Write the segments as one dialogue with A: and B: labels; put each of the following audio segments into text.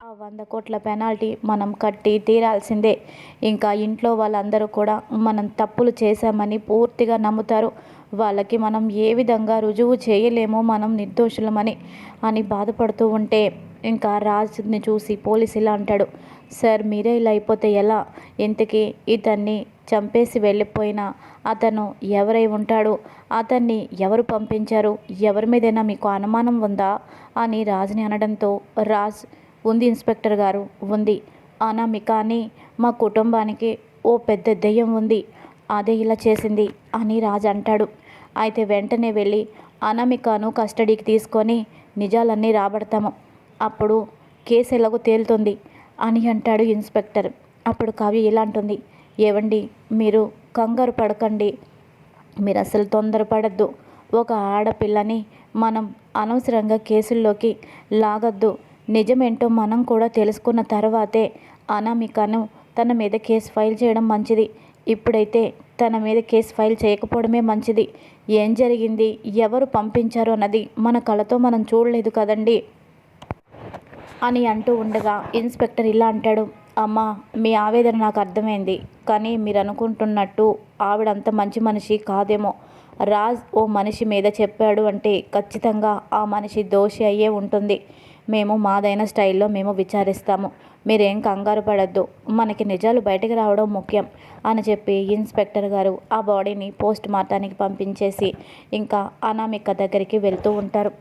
A: ఆ వంద కోట్ల పెనాల్టీ మనం కట్టి తీరాల్సిందే. ఇంకా ఇంట్లో వాళ్ళందరూ కూడా మనం తప్పులు చేశామని పూర్తిగా నమ్ముతారు. వాళ్ళకి మనం ఏ విధంగా రుజువు చేయలేమో మనం నిర్దోషులమని అని బాధపడుతూ ఉంటే ఇంకా రాజుని చూసి పోలీసు ఇలా అంటాడు సార్ మీరే ఇలా అయిపోతే ఎలా? ఇంతకీ ఇతన్ని చంపేసి వెళ్ళిపోయిన అతను ఎవరై ఉంటాడు? అతన్ని ఎవరు పంపించారు? ఎవరి మీదైనా మీకు అనుమానం ఉందా? అని రాజుని అనడంతో రాజ్ ఉంది ఇన్స్పెక్టర్ గారు. ఉంది. అనామిక అని మా కుటుంబానికి ఓ పెద్ద దెయ్యం ఉంది. అదే ఇలా చేసింది అని రాజు అంటాడు. అయితే వెంటనే వెళ్ళి అనామికను కస్టడీకి తీసుకొని నిజాలన్నీ రాబడతాము. అప్పుడు కేసు ఎలాగో తేలుతుంది అని అంటాడు ఇన్స్పెక్టర్. అప్పుడు కావ్య ఇలా అంటుంది. ఏవండి మీరు కంగారు పడకండి. మీరు అసలు తొందరపడద్దు. ఒక ఆడపిల్లని మనం అనవసరంగా కేసుల్లోకి లాగద్దు. నిజమేంటో మనం కూడా తెలుసుకున్న తర్వాతే అనామికను తన మీద కేసు ఫైల్ చేయడం మంచిది. ఇప్పుడైతే తన మీద కేసు ఫైల్ చేయకపోవడమే మంచిది. ఏం జరిగింది? ఎవరు పంపించారు అన్నది మన కళతో మనం చూడలేదు కదండి. అని అంటూ ఉండగా ఇన్స్పెక్టర్ ఇలా అంటాడు అమ్మ మీ ఆవేదన నాకు అర్థమైంది. కానీ మీరు అనుకుంటున్నట్టు ఆవిడంత మంచి మనిషి కాదేమో. రాజ్ ఓ మనిషి మీద చెప్పాడు అంటే ఖచ్చితంగా ఆ మనిషి దోషి అయ్యే ఉంటుంది. మేము మాదైన స్టైల్లో మేము విచారిస్తాము. మీరేం కంగారు పడద్దు. మనకి నిజాలు బయటకు రావడం ముఖ్యం అని చెప్పి ఇన్స్పెక్టర్ గారు ఆ బాడీని పోస్ట్ మార్టానికి పంపించేసి ఇంకా అనామిక దగ్గరికి వెళ్తూ ఉంటారు.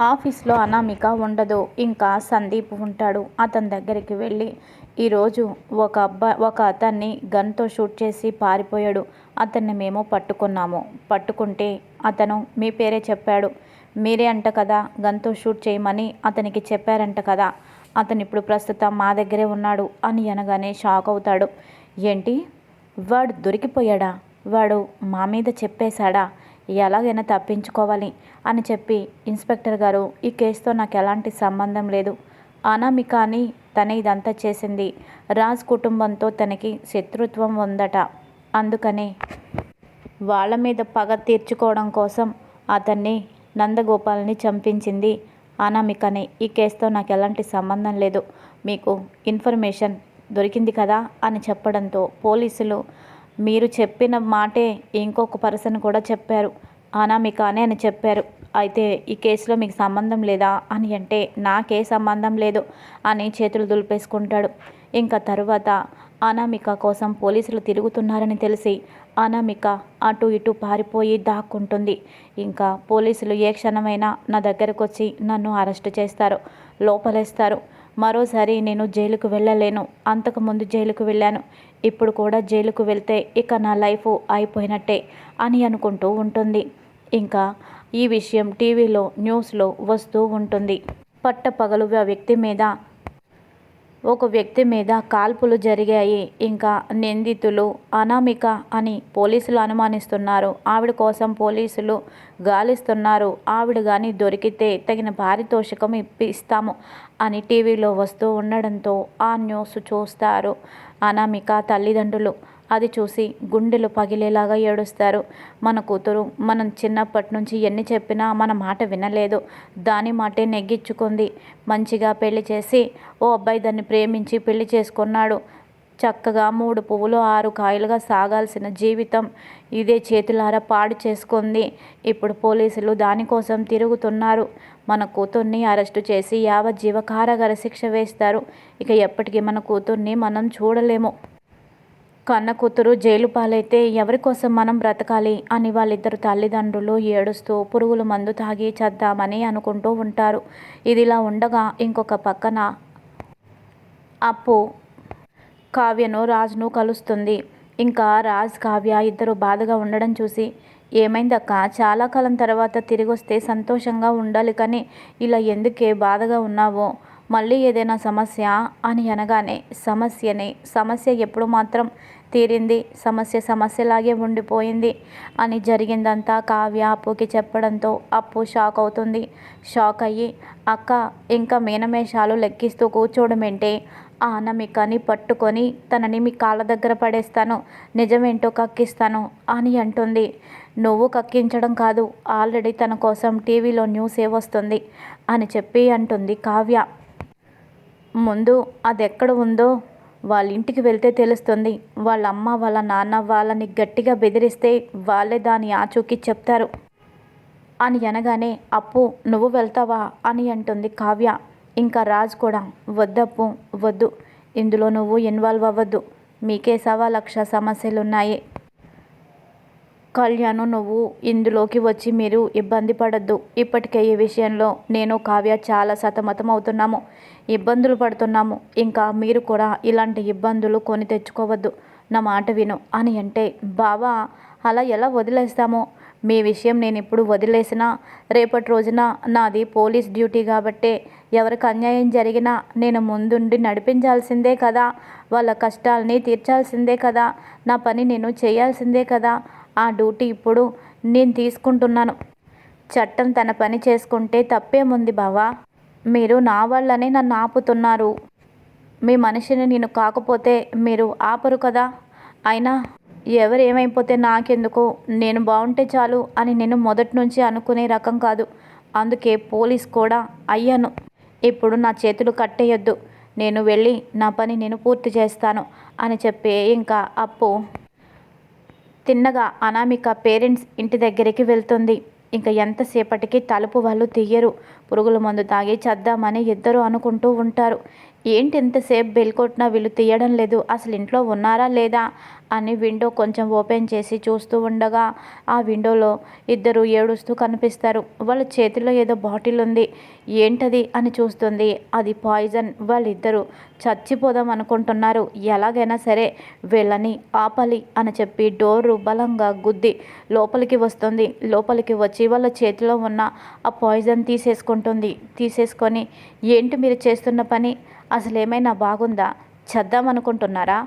A: ఆఫీస్లో అనామిక ఉండదు. ఇంకా సందీప్ ఉంటాడు. అతని దగ్గరికి వెళ్ళి ఈరోజు ఒక అబ్బా ఒక అతన్ని గన్తో షూట్ చేసి పారిపోయాడు. అతన్ని మేము పట్టుకున్నాము. పట్టుకుంటే అతను మీ పేరే చెప్పాడు. మీరే అంట కదా గన్తో షూట్ చేయమని అతనికి చెప్పారంట కదా. అతను ఇప్పుడు ప్రస్తుతం మా దగ్గరే ఉన్నాడు అని అనగానే షాక్ అవుతాడు. ఏంటి? వాడు దొరికిపోయాడా? వాడు మా మీద చెప్పేశాడా? ఎలాగైనా తప్పించుకోవాలి అని చెప్పి ఇన్స్పెక్టర్ గారు ఈ కేసుతో నాకు ఎలాంటి సంబంధం లేదు. అనామిక అని తనే ఇదంతా చేసింది. రాజ్ కుటుంబంతో తనకి శత్రుత్వం ఉందట. అందుకనే వాళ్ళ మీద పగ తీర్చుకోవడం కోసం అతన్ని నందగోపాల్ని చంపించింది అనామికనే. ఈ కేసుతో నాకు ఎలాంటి సంబంధం లేదు. మీకు ఇన్ఫర్మేషన్ దొరికింది కదా అని చెప్పడంతో పోలీసులు మీరు చెప్పిన మాటే ఇంకొక పర్సన్ కూడా చెప్పారు. అనామిక అని అని చెప్పారు. అయితే ఈ కేసులో మీకు సంబంధం లేదా అని అంటే నాకే సంబంధం లేదు అని చేతులు దులిపేసుకుంటాడు. ఇంకా తర్వాత అనామిక కోసం పోలీసులు తిరుగుతున్నారని తెలిసి అనామిక అటు ఇటు పారిపోయి దాక్కుంటుంది. ఇంకా పోలీసులు ఏ క్షణమైనా నా దగ్గరకు వచ్చి నన్ను అరెస్ట్ చేస్తారు లోపలేస్తారు. మరోసారి నేను జైలుకు వెళ్ళలేను. అంతకుముందు జైలుకు వెళ్ళాను. ఇప్పుడు కూడా జైలుకు వెళ్తే ఇక నా లైఫ్ అయిపోయినట్టే అని అనుకుంటూ ఉంటుంది. ఇంకా ఈ విషయం టీవీలో న్యూస్లో వస్తూ ఉంటుంది. పట్టపగలు ఆ వ్యక్తి మీద ఒక వ్యక్తి మీద కాల్పులు జరిగాయి. ఇంకా నిందితులు అనామిక అని పోలీసులు అనుమానిస్తున్నారు. ఆవిడ కోసం పోలీసులు గాలిస్తున్నారు. ఆవిడ కానీ దొరికితే తగిన పారితోషికం ఇప్పిస్తాము అని టీవీలో వస్తూ ఉండడంతో ఆ న్యూస్ చూస్తారు అనామిక తల్లిదండ్రులు. అది చూసి గుండెలు పగిలేలాగా ఏడుస్తారు. మన కూతురు మనం చిన్నప్పటి నుంచి ఎన్ని చెప్పినా మన మాట వినలేదు. దాని మాటే నెగ్గించుకుంది. మంచిగా పెళ్ళి చేసి ఓ అబ్బాయి దాన్ని ప్రేమించి పెళ్ళి చేసుకున్నాడు. చక్కగా మూడు పువ్వులు ఆరు కాయలుగా సాగాల్సిన జీవితం ఇదే చేతులారా పాడు చేసుకుంది. ఇప్పుడు పోలీసులు దానికోసం తిరుగుతున్నారు. మన కూతుర్ని అరెస్టు చేసి యావజ్జీవ కారాగార శిక్ష వేస్తారు. ఇక ఎప్పటికీ మన కూతుర్ని మనం చూడలేము. కన్న కూతురు జైలు పాలైతే ఎవరి కోసం మనం బ్రతకాలి అని వాళ్ళిద్దరు తల్లిదండ్రులు ఏడుస్తూ పురుగుల మందు తాగి చద్దామని అనుకుంటూ ఉంటారు. ఇదిలా ఉండగా ఇంకొక పక్కన అప్పు కావ్యను రాజ్ను కలుస్తుంది. ఇంకా రాజ్ కావ్య ఇద్దరు బాధగా ఉండడం చూసి ఏమైందక్క? చాలా కాలం తర్వాత తిరిగి వస్తే సంతోషంగా ఉండాలి కానీ ఇలా ఎందుకే బాధగా ఉన్నావో? మళ్ళీ ఏదైనా సమస్య అని అనగానే సమస్యనే సమస్య ఎప్పుడు మాత్రం తీరింది సమస్య సమస్యలాగే ఉండిపోయింది అని జరిగిందంతా కావ్య అప్పుకి చెప్పడంతో అప్పు షాక్ అవుతుంది. షాక్ అయ్యి అక్క ఇంకా మీనమేషాలు లెక్కిస్తూ కూర్చోవడమేంటే ఆ అనామికని పట్టుకొని తనని మీ కాళ్ళ దగ్గర పడేస్తాను. నిజమేంటో కక్కిస్తాను అని అంటుంది. నువ్వు కక్కించడం కాదు ఆల్రెడీ తన కోసం టీవీలో న్యూస్ ఏ వస్తుంది? అని చెప్పి అంటుంది కావ్య. ముందు అది ఎక్కడ ఉందో వాళ్ళ ఇంటికి వెళ్తే తెలుస్తుంది. వాళ్ళ అమ్మ వాళ్ళ నాన్న వాళ్ళని గట్టిగా బెదిరిస్తే వాళ్ళే దాని ఆచూకీ చెప్తారు. అని అనగానే అప్పు నువ్వు వెళ్తావా? అని అంటుంది కావ్య. ఇంకా రాజ్ కూడా. వద్దప్పు వద్దు. ఇందులో నువ్వు ఇన్వాల్వ్ అవ్వద్దు. మీకే సవా లక్ష సమస్యలున్నాయి. కళ్యాణ్ నువ్వు ఇందులోకి వచ్చి మీరు ఇబ్బంది పడద్దు. ఇప్పటికే ఈ విషయంలో నేను కావ్య చాలా సతమతం అవుతున్నాము. ఇబ్బందులు పడుతున్నాము. ఇంకా మీరు కూడా ఇలాంటి ఇబ్బందులు కొని తెచ్చుకోవద్దు. నా మాట విను అని అంటే బావా అలా ఎలా వదిలేస్తామో? మీ విషయం నేను ఇప్పుడు వదిలేసినా రేపటి రోజున నాది పోలీస్ డ్యూటీ కాబట్టే ఎవరికి అన్యాయం జరిగినా నేను ముందుండి నడిపించాల్సిందే కదా. వాళ్ళ కష్టాలని తీర్చాల్సిందే కదా. నా పని నేను చేయాల్సిందే కదా. ఆ డ్యూటీ ఇప్పుడు నేను తీసుకుంటున్నాను. చట్టం తన పని చేసుకుంటే తప్పేముంది బావా? మీరు నా వల్లనే నన్ను ఆపుతున్నారు. మీ మనిషిని నేను కాకపోతే మీరు ఆపరు కదా? అయినా ఎవరు ఏమైపోతే నాకెందుకు? నేను బాగుంటే చాలు అని నేను మొదటి నుంచి అనుకునే రకం కాదు. అందుకే పోలీస్ కూడా అయ్యాను. ఇప్పుడు నా చేతులు కట్టేయొద్దు. నేను వెళ్ళి నా పని నేను పూర్తి చేస్తాను అని చెప్పి ఇంకా అప్పు తిన్నగా అనామిక పేరెంట్స్ ఇంటి దగ్గరికి వెళ్తుంది. ఇంకా ఎంతసేపటికి తలుపు వాళ్ళు తీయరు. పురుగుల మందు తాగి చేద్దామని ఇద్దరు అనుకుంటూ ఉంటారు. ఏంటి ఎంతసేపు బెల్ కొట్టినా వీళ్ళు తీయడం లేదు అసలు ఇంట్లో ఉన్నారా లేదా అని విండో కొంచెం ఓపెన్ చేసి చూస్తూ ఉండగా ఆ విండోలో ఇద్దరు ఏడుస్తూ కనిపిస్తారు. వాళ్ళ చేతిలో ఏదో బాటిల్ ఉంది. ఏంటది అని చూస్తుంది. అది పాయిజన్. వాళ్ళిద్దరూ చచ్చిపోదాం అనుకుంటున్నారు. ఎలాగైనా సరే వీళ్ళని ఆపాలి అని చెప్పి డోరు బలంగా గుద్ది లోపలికి వస్తుంది. లోపలికి వచ్చి వాళ్ళ చేతిలో ఉన్న ఆ పాయిజన్ తీసేసుకుంటుంది. తీసేసుకొని ఏంటి మీరు చేస్తున్న పని? అసలు ఏమైనా బాగుందా? చద్దామనుకుంటున్నారా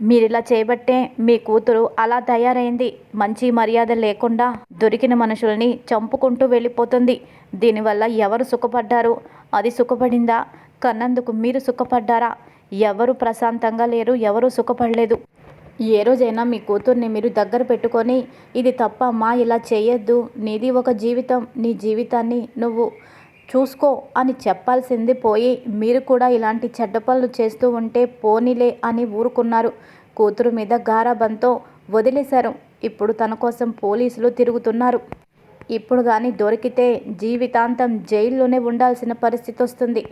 A: మీరు ఇలా చేయబట్టే మీ కూతురు అలా తయారైంది. మంచి మర్యాద లేకుండా దొరికిన మనుషుల్ని చంపుకుంటూ వెళ్ళిపోతుంది. దీనివల్ల ఎవరు సుఖపడ్డారు? అది సుఖపడిందా? కన్నందుకు మీరు సుఖపడ్డారా? ఎవరు ప్రశాంతంగా లేరు ఎవరు సుఖపడలేదు. ఏ రోజైనా మీ కూతుర్ని మీరు దగ్గర పెట్టుకొని ఇది తప్ప మా ఇలా చేయొద్దు. నీది ఒక జీవితం. నీ జీవితాన్ని నువ్వు చూసుకో అని చెప్పాల్సింది పోయి మీరు కూడా ఇలాంటి చెడ్డ పనులు చేస్తూ ఉంటే పోనీలే అని ఊరుకున్నారు. కూతురు మీద గారాబంతో వదిలేశారు. ఇప్పుడు తన కోసం పోలీసులు తిరుగుతున్నారు. ఇప్పుడు కానీ దొరికితే జీవితాంతం జైల్లోనే ఉండాల్సిన పరిస్థితి వస్తుంది.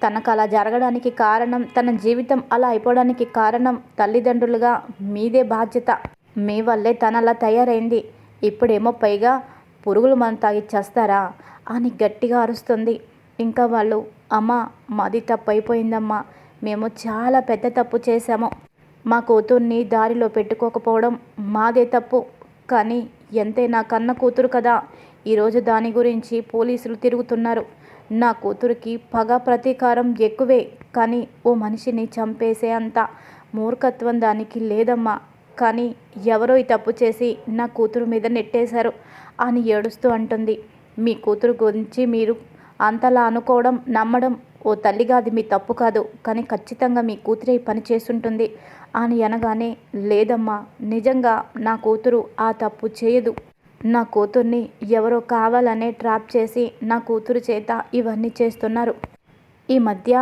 A: తనకు అలా జరగడానికి కారణం తన జీవితం అలా అయిపోవడానికి కారణం తల్లిదండ్రులుగా మీదే బాధ్యత. మీ వల్లే తన అలా తయారైంది. ఇప్పుడేమో పైగా పురుగులు మనం తాగి చేస్తారా? అని గట్టిగా అరుస్తుంది. ఇంకా వాళ్ళు అమ్మా మాది తప్పు అయిపోయిందమ్మా మేము చాలా పెద్ద తప్పు చేశాము. మా కూతుర్ని దారిలో పెట్టుకోకపోవడం మాదే తప్పు. కానీ ఎంతైనా కన్న కూతురు కదా. ఈరోజు దాని గురించి పోలీసులు తిరుగుతున్నారు. నా కూతురికి పగ ప్రతీకారం ఎక్కువే. కానీ ఓ మనిషిని చంపేసే అంత మూర్ఖత్వం దానికి లేదమ్మా. కానీ ఎవరో ఈ తప్పు చేసి నా కూతురు మీద నెట్టేశారు అని ఏడుస్తూ అంటుంది. మీ కూతురు గురించి మీరు అంతలా అనుకోవడం నమ్మడం ఓ తల్లిగా అది మీ తప్పు కాదు. కానీ ఖచ్చితంగా మీ కూతురే పని చేస్తుంటుంది. అని అనగానే లేదమ్మా నిజంగా నా కూతురు ఆ తప్పు చేయదు. నా కూతుర్ని ఎవరో కావాలనే ట్రాప్ చేసి నా కూతురు చేత ఇవన్నీ చేస్తున్నారు. ఈ మధ్య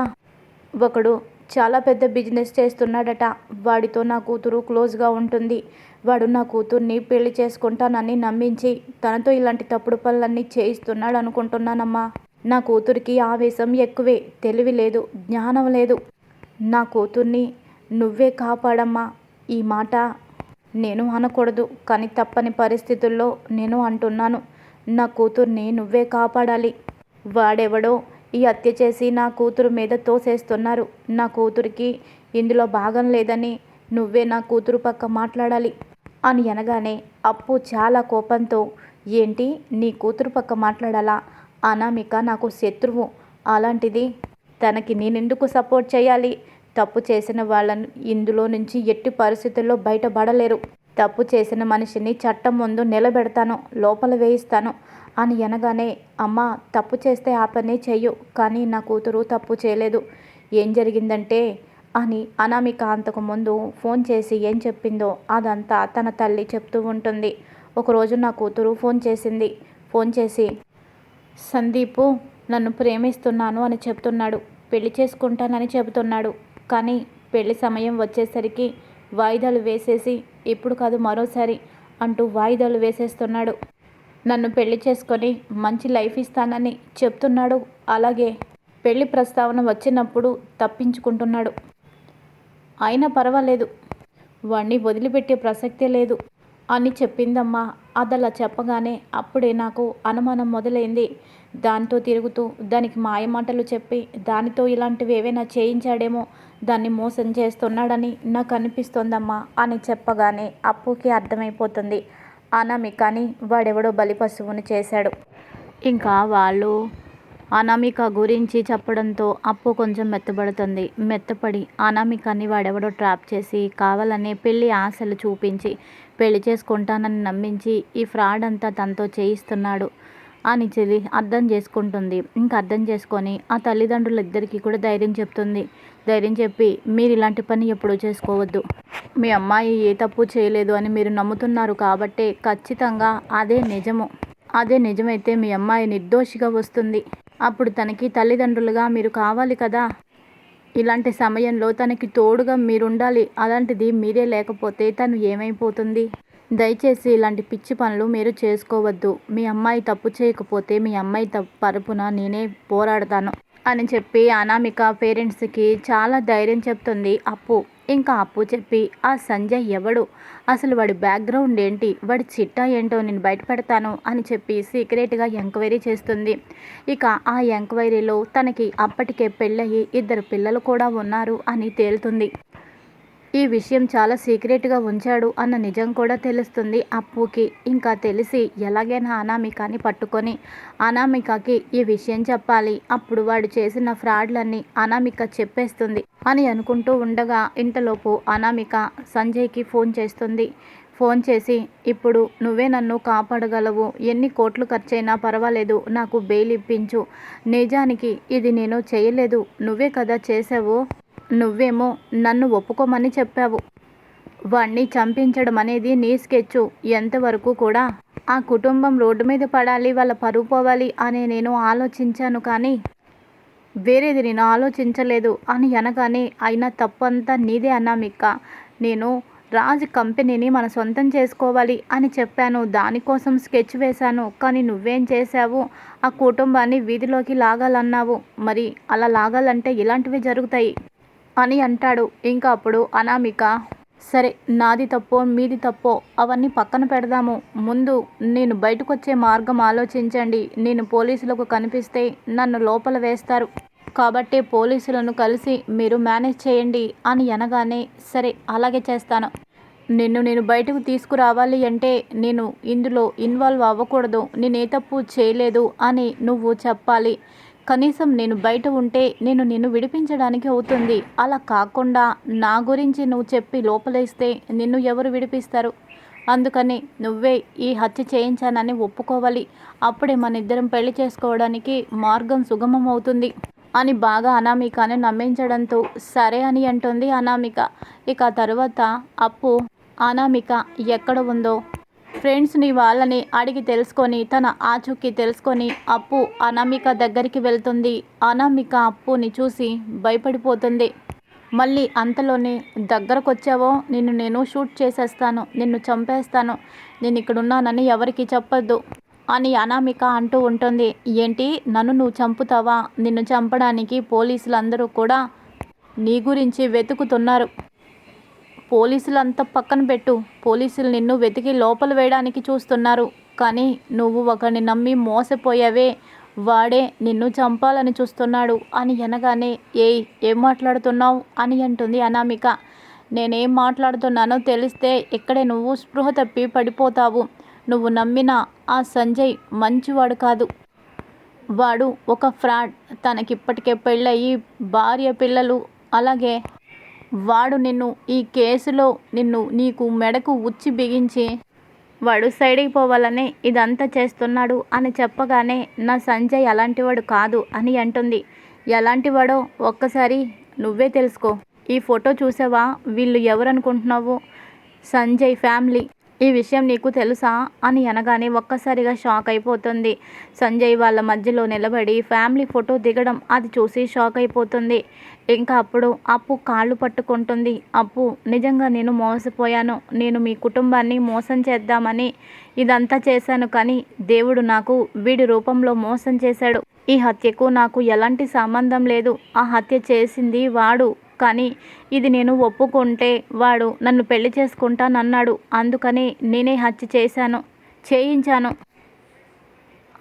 A: ఒకడు చాలా పెద్ద బిజినెస్ చేస్తున్నాడట. వాడితో నా కూతురు క్లోజ్గా ఉంటుంది. వాడు నా కూతుర్ని పెళ్ళి చేసుకుంటానని నమ్మించి తనతో ఇలాంటి తప్పుడు పనులన్నీ చేయిస్తున్నాడు అనుకుంటున్నానమ్మా. నా కూతురికి ఆవేశం ఎక్కువే తెలివి లేదు జ్ఞానం లేదు. నా కూతుర్ని నువ్వే కాపాడమ్మా. ఈ మాట నేను అనకూడదు కానీ తప్పని పరిస్థితుల్లో నేను అంటున్నాను. నా కూతుర్ని నువ్వే కాపాడాలి. వాడెవడో ఈ హత్య చేసి నా కూతురు మీద తోసేస్తున్నారు. నా కూతురికి ఇందులో భాగం లేదని నువ్వే నా కూతురు పక్క మాట్లాడాలి. అని అనగానే అప్పు చాలా కోపంతో ఏంటి నీ కూతురు పక్క మాట్లాడాలా? అనామిక నాకు శత్రువు. అలాంటిది తనకి నేనెందుకు సపోర్ట్ చేయాలి? తప్పు చేసిన వాళ్ళను ఇందులో నుంచి ఎట్టి పరిస్థితుల్లో బయటపడలేరు. తప్పు చేసిన మనిషిని చట్టం ముందు నిలబెడతాను లోపల వేయిస్తాను అని అనగానే అమ్మ తప్పు చేస్తే ఆ పని చెయ్యు కానీ నా కూతురు తప్పు చేయలేదు. ఏం జరిగిందంటే అని అనామిక అంతకుముందు ఫోన్ చేసి ఏం చెప్పిందో అదంతా తన తల్లి చెప్తూ ఉంటుంది. ఒకరోజు నా కూతురు ఫోన్ చేసింది. ఫోన్ చేసి సందీపు నన్ను ప్రేమిస్తున్నాను అని చెప్తున్నాడు. పెళ్ళి చేసుకుంటానని చెబుతున్నాడు. కానీ పెళ్ళి సమయం వచ్చేసరికి వాయిదాలు వేసేసి ఇప్పుడు కాదు మరోసారి అంటూ వాయిదాలు వేసేస్తున్నాడు. నన్ను పెళ్ళి చేసుకొని మంచి లైఫ్ ఇస్తానని చెప్తున్నాడు. అలాగే పెళ్ళి ప్రస్తావన వచ్చినప్పుడు తప్పించుకుంటున్నాడు. అయినా పర్వాలేదు. వాణ్ణి వదిలిపెట్టే ప్రసక్తే లేదు. అని చెప్పిందమ్మా. అదలా చెప్పగానే అప్పుడే నాకు అనుమానం మొదలైంది. దానితో తిరుగుతూ దానికి మాయమాటలు చెప్పి దానితో ఇలాంటివి ఏవైనా చేయించాడేమో దాన్ని మోసం చేస్తున్నాడని నాకు అనిపిస్తోందమ్మా అని చెప్పగానే అప్పుకి అర్థమైపోతుంది. అనామికని వాడెవడో బలిపశువుని చేశాడు. ఇంకా వాళ్ళు అనామిక గురించి చెప్పడంతో అప్పు కొంచెం మెత్తబడుతుంది. మెత్తపడి అనామికని వాడెవడో ట్రాప్ చేసి కావాలనే పెళ్ళి ఆశలు చూపించి పెళ్ళి చేసుకుంటానని నమ్మించి ఈ ఫ్రాడ్ అంతా తనతో చేయిస్తున్నాడు అని చెల్లి అర్థం చేసుకుంటుంది. ఇంకా అర్థం చేసుకొని ఆ తల్లిదండ్రులు ఇద్దరికీ కూడా ధైర్యం చెప్తుంది. ధైర్యం చెప్పి మీరు ఇలాంటి పని ఎప్పుడూ చేసుకోవద్దు. మీ అమ్మాయి ఏ తప్పు చేయలేదు అని మీరు నమ్ముతున్నారు కాబట్టే ఖచ్చితంగా అదే నిజము. అదే నిజమైతే మీ అమ్మాయి నిర్దోషిగా వస్తుంది. అప్పుడు తనకి తల్లిదండ్రులుగా మీరు కావాలి కదా? ఇలాంటి సమయంలో తనకి తోడుగా మీరుండాలి. అలాంటిది మీరే లేకపోతే తను ఏమైపోతుంది? దయచేసి ఇలాంటి పిచ్చి పనులు మీరు చేసుకోవద్దు. మీ అమ్మాయి తప్పు చేయకపోతే మీ అమ్మాయి తప్పు పరుపున నేనే పోరాడతాను అని చెప్పి అనామిక పేరెంట్స్కి చాలా ధైర్యం చెప్తుంది అప్పు. ఇంకా అప్పు చెప్పి ఆ సంజయ్ ఎవడు? అసలు వాడి బ్యాక్గ్రౌండ్ ఏంటి? వాడి చిట్టా ఏంటో నేను బయటపెడతాను అని చెప్పి సీక్రెట్గా ఎంక్వైరీ చేస్తుంది. ఇక ఆ ఎంక్వైరీలో తనకి అప్పటికే పెళ్ళయి ఇద్దరు పిల్లలు కూడా ఉన్నారు అని తేలుతుంది. ఈ విషయం చాలా సీక్రెట్గా ఉంచాడు అన్న నిజం కూడా తెలుస్తుంది అప్పుకి. ఇంకా తెలిసి ఎలాగైనా అనామికని పట్టుకొని అనామికకి ఈ విషయం చెప్పాలి. అప్పుడు వాడు చేసిన ఫ్రాడ్లన్నీ అనామిక చెప్పేస్తుంది అని అనుకుంటూ ఉండగా ఇంతలోపు అనామిక సంజయ్కి ఫోన్ చేస్తుంది. ఫోన్ చేసి ఇప్పుడు నువ్వే నన్ను కాపాడగలవు. ఎన్ని కోట్లు ఖర్చైనా పర్వాలేదు. నాకు బెయిల్ ఇప్పించు. నిజానికి ఇది నేను చేయలేదు. నువ్వే కదా చేసావు. నువ్వేమో నన్ను ఒప్పుకోమని చెప్పావు. వాణ్ణి చంపించడం అనేది నీ స్కెచ్ ఎంతవరకు కూడా ఆ కుటుంబం రోడ్డు మీద పడాలి వాళ్ళ పరువు పోవాలి అని నేను ఆలోచించాను కానీ వేరేది నేను ఆలోచించలేదు అని అనగానే అయినా తప్పంతా నీదే అన్నామిక్క నేను రాజ్ కంపెనీని మన సొంతం చేసుకోవాలి అని చెప్పాను. దానికోసం స్కెచ్ వేశాను. కానీ నువ్వేం చేశావు? ఆ కుటుంబాన్ని వీధిలోకి లాగాలన్నావు. మరి అలా లాగాలంటే ఇలాంటివి జరుగుతాయి. అని అంటాడు. ఇంకా అప్పుడు అనామిక సరే నాది తప్పో మీది తప్పో అవన్నీ పక్కన పెడదాము. ముందు నేను బయటకు వచ్చే మార్గం ఆలోచించండి. నేను పోలీసులకు కనిపిస్తే నన్ను లోపల వేస్తారు. కాబట్టి పోలీసులను కలిసి మీరు మేనేజ్ చేయండి అని అనగానే సరే అలాగే చేస్తాను. నిన్ను నేను బయటకు తీసుకురావాలి అంటే నేను ఇందులో ఇన్వాల్వ్ అవ్వకూడదు. నేనే తప్పు చేయలేదు అని నువ్వు చెప్పాలి. కనీసం నేను బయట ఉంటే నేను నిన్ను విడిపించడానికి అవుతుంది. అలా కాకుండా నా గురించి నువ్వు చెప్పి లోపలేస్తే నిన్ను ఎవరు విడిపిస్తారు? అందుకని నువ్వే ఈ హత్య చేయించానని ఒప్పుకోవాలి. అప్పుడే మన ఇద్దరం పెళ్ళి చేసుకోవడానికి మార్గం సుగమం అవుతుంది అని బాగా అనామికను నమ్మించడంతో సరే అని అంటుంది అనామిక. ఇక తరువాత అప్పు అనామిక ఎక్కడ ఉందో ఫ్రెండ్స్ని వాళ్ళని అడిగి తెలుసుకొని తన ఆచూకీ తెలుసుకొని అప్పు అనామిక దగ్గరికి వెళ్తుంది. అనామిక అప్పుని చూసి భయపడిపోతుంది. మళ్ళీ అంతలోనే దగ్గరకు వచ్చావో నిన్ను నేను షూట్ చేసేస్తాను. నిన్ను చంపేస్తాను. నేను ఇక్కడ ఉన్నానని ఎవరికి చెప్పొద్దు అని అనామిక అంటూ ఉంటుంది. ఏంటి? నన్ను నువ్వు చంపుతావా? నిన్ను చంపడానికి పోలీసులందరూ కూడా నీ గురించి వెతుకుతున్నారు. పోలీసులంతా పక్కన పెట్టు. పోలీసులు నిన్ను వెతికి లోపల వేయడానికి చూస్తున్నారు. కానీ నువ్వు ఒకరిని నమ్మి మోసపోయావే. వాడే నిన్ను చంపాలని చూస్తున్నాడు. అని అనగానే ఏయ్ ఏం మాట్లాడుతున్నావు? అని అంటుంది అనామిక. నేనేం మాట్లాడుతున్నానో తెలిస్తే ఇక్కడే నువ్వు స్పృహ తప్పి పడిపోతావు. నువ్వు నమ్మిన ఆ సంజయ్ మంచివాడు కాదు. వాడు ఒక ఫ్రాడ్. తనకిప్పటికే పెళ్ళయి భార్య పిల్లలు. అలాగే వాడు నిన్ను ఈ కేసులో నిన్ను నీకు మెడకు ఉచ్చి బిగించి వాడు సైడ్కి పోవాలని ఇదంతా చేస్తున్నాడు అని చెప్పగానే నా సంజయ్ అలాంటివాడు కాదు అని అంటుంది. ఎలాంటివాడో ఒక్కసారి నువ్వే తెలుసుకో. ఈ ఫోటో చూసావా? వీళ్ళు ఎవరనుకుంటున్నావు? సంజయ్ ఫ్యామిలీ. ఈ విషయం నీకు తెలుసా? అని అనగానే ఒక్కసారిగా షాక్ అయిపోతుంది. సంజయ్ వాళ్ళ మధ్యలో నిలబడి ఫ్యామిలీ ఫోటో దిగడం అది చూసి షాక్ అయిపోతుంది. ఇంకా అప్పుడు అప్పు కాళ్ళు పట్టుకుంటుంది. అప్పు నిజంగా నేను మోసపోయాను. నేను మీ కుటుంబాన్ని మోసం చేద్దామని ఇదంతా చేశాను కానీ దేవుడు నాకు వీడి రూపంలో మోసం చేశాడు. ఈ హత్యకు నాకు ఎలాంటి సంబంధం లేదు. ఆ హత్య చేసింది వాడు. కానీ ఇది నేను ఒప్పుకుంటే వాడు నన్ను పెళ్ళి చేసుకుంటానన్నాడు. అందుకని నేనే హత్య చేశాను చేయించాను.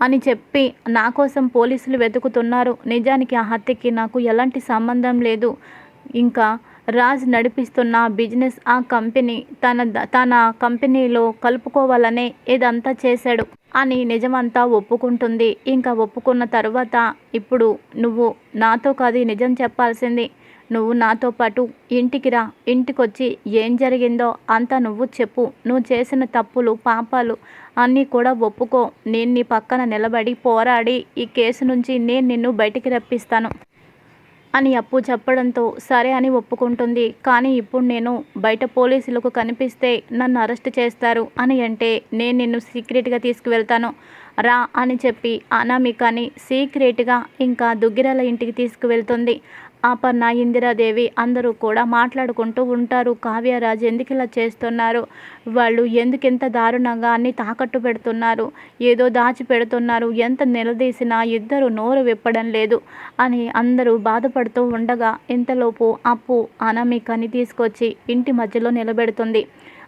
A: అని చెప్పి నా కోసం పోలీసులు వెతుకుతున్నారు. నిజానికి ఆ హత్యకి నాకు ఎలాంటి సంబంధం లేదు. ఇంకా రాజ్ నడిపిస్తున్న బిజినెస్ ఆ కంపెనీ తన తన కంపెనీలో కలుపుకోవాలనే ఇదంతా చేశాడు అని నిజమంతా ఒప్పుకుంటుంది. ఇంకా ఒప్పుకున్న తర్వాత ఇప్పుడు నువ్వు నాతో కాదు నిజం చెప్పాల్సింది నువ్వు నాతో పాటు ఇంటికి రా ఇంటికొచ్చి ఏం జరిగిందో అంతా నువ్వు చెప్పు. నువ్వు చేసిన తప్పులు పాపాలు అన్నీ కూడా ఒప్పుకో. నేను నీ పక్కన నిలబడి పోరాడి ఈ కేసు నుంచి నేను నిన్ను బయటికి రప్పిస్తాను అని అప్పు చెప్పడంతో సరే అని ఒప్పుకుంటుంది. కానీ ఇప్పుడు నేను బయట పోలీసులకు కనిపిస్తే నన్ను అరెస్ట్ చేస్తారు అని అంటే నేను నిన్ను సీక్రెట్గా తీసుకువెళ్తాను. రా అని చెప్పి అనామికని సీక్రెట్గా ఇంకా దుగ్గిరాల ఇంటికి తీసుకువెళ్తుంది. అపర్ణ ఇందిరాదేవి అందరూ కూడా మాట్లాడుకుంటూ ఉంటారు. కావ్యరాజు ఎందుకు ఇలా చేస్తున్నారు? వాళ్ళు ఎందుకు ఎంత దారుణంగా అన్ని తాకట్టు పెడుతున్నారు? ఏదో దాచి పెడుతున్నారు. ఎంత నిలదీసినా ఇద్దరు నోరు విప్పడం లేదు అని అందరూ బాధపడుతూ ఉండగా ఇంతలోపు అప్పు అనామికని తీసుకొచ్చి ఇంటి మధ్యలో నిలబెడుతుంది.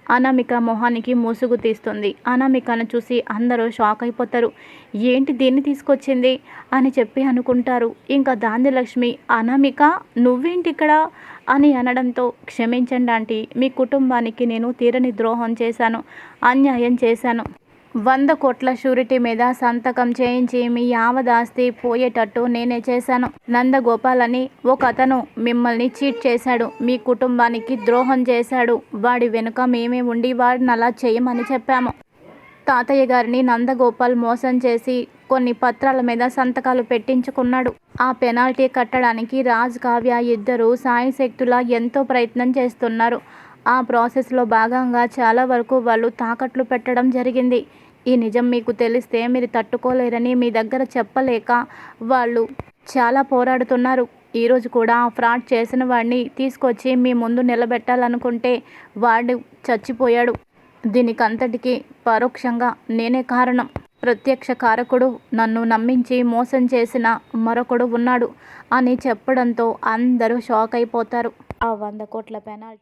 A: అనామిక మొహానికి ముసుగు తీస్తుంది. అనామికను చూసి అందరూ షాక్ అయిపోతారు. ఏంటి దీన్ని తీసుకొచ్చింది? అని చెప్పి అనుకుంటారు. ఇంకా దాంద్యలక్ష్మి అనామిక నువ్వేంటి ఇక్కడ? అని అనడంతో క్షమించండి ఆంటీ మీ కుటుంబానికి నేను తీరని ద్రోహం చేశాను. అన్యాయం చేశాను. వంద కోట్ల షూరిటీ మీద సంతకం చేయించి మీ యావదాస్తి పోయేటట్టు నేనే చేశాను. నందగోపాల్ అని ఒక అతను మిమ్మల్ని చీట్ చేశాడు. మీ కుటుంబానికి ద్రోహం చేశాడు. వాడి వెనుక మేమే ఉండి వాడిని అలా చేయమని చెప్పాము. తాతయ్య గారిని నందగోపాల్ మోసం చేసి కొన్ని పత్రాల మీద సంతకాలు పెట్టించుకున్నాడు. ఆ పెనాల్టీ కట్టడానికి రాజ్ కావ్య ఇద్దరు సాయశక్తులా ఎంతో ప్రయత్నం చేస్తున్నారు. ఆ ప్రాసెస్లో భాగంగా చాలా వరకు వాళ్ళు తాకట్లు పెట్టడం జరిగింది. ఈ నిజం మీకు తెలిస్తే మీరు తట్టుకోలేరని మీ దగ్గర చెప్పలేక వాళ్ళు చాలా పోరాడుతున్నారు. ఈరోజు కూడా ఫ్రాడ్ చేసిన వాడిని తీసుకొచ్చి మీ ముందు నిలబెట్టాలనుకుంటే వాడు చచ్చిపోయాడు. దీనికంతటికి పరోక్షంగా నేనే కారణం. ప్రత్యక్ష కారకుడు నన్ను నమ్మించి మోసం చేసిన మరొకడు ఉన్నాడు అని చెప్పడంతో అందరూ షాక్ అయిపోతారు. ఆ వంద కోట్ల పెనాల్టీ